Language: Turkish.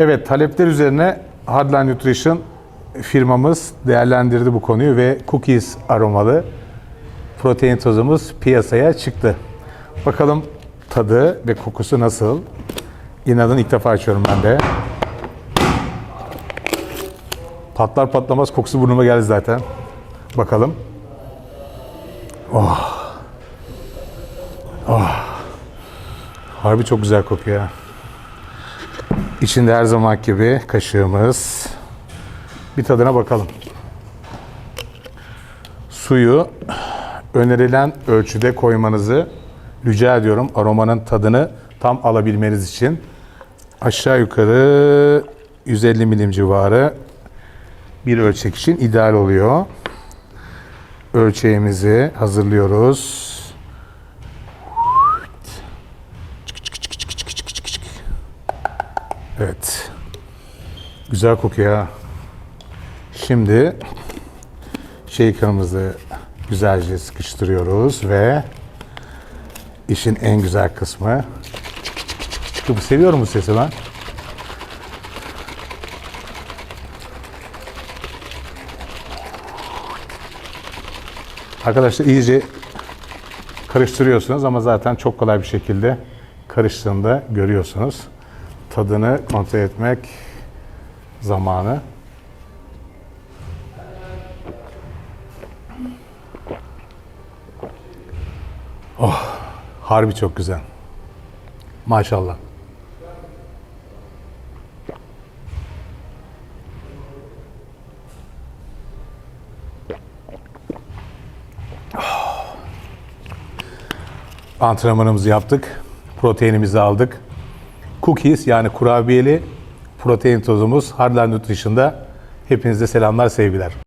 Evet, talepler üzerine Hardline Nutrition firmamız değerlendirdi bu konuyu ve cookies aromalı protein tozumuz piyasaya çıktı. Bakalım tadı ve kokusu nasıl? İnadın ilk defa açıyorum ben de. Patlar patlamaz kokusu burnuma geldi zaten. Bakalım. Oh. Oh. Harbi çok güzel kokuyor. İçinde her zaman gibi kaşığımız. Bir tadına bakalım. Suyu önerilen ölçüde koymanızı rica ediyorum. Aromanın tadını tam alabilmeniz için. Aşağı yukarı 150 milim civarı bir ölçek için ideal oluyor. Ölçeğimizi hazırlıyoruz. Evet. Güzel kokuyor. ha. Şimdi shaker'ımızı güzelce sıkıştırıyoruz ve işin en güzel kısmı. Bu seviyorum bu sesi ben. Arkadaşlar iyice karıştırıyorsunuz ama zaten çok kolay bir şekilde karıştığında görüyorsunuz. Tadını kontrol etmek zamanı. Oh, harbi çok güzel. Maşallah. Antrenmanımızı yaptık. Proteinimizi aldık. Cookies yani kurabiyeli protein tozumuz Hardline Nutrition'da. Hepinize selamlar, sevgiler.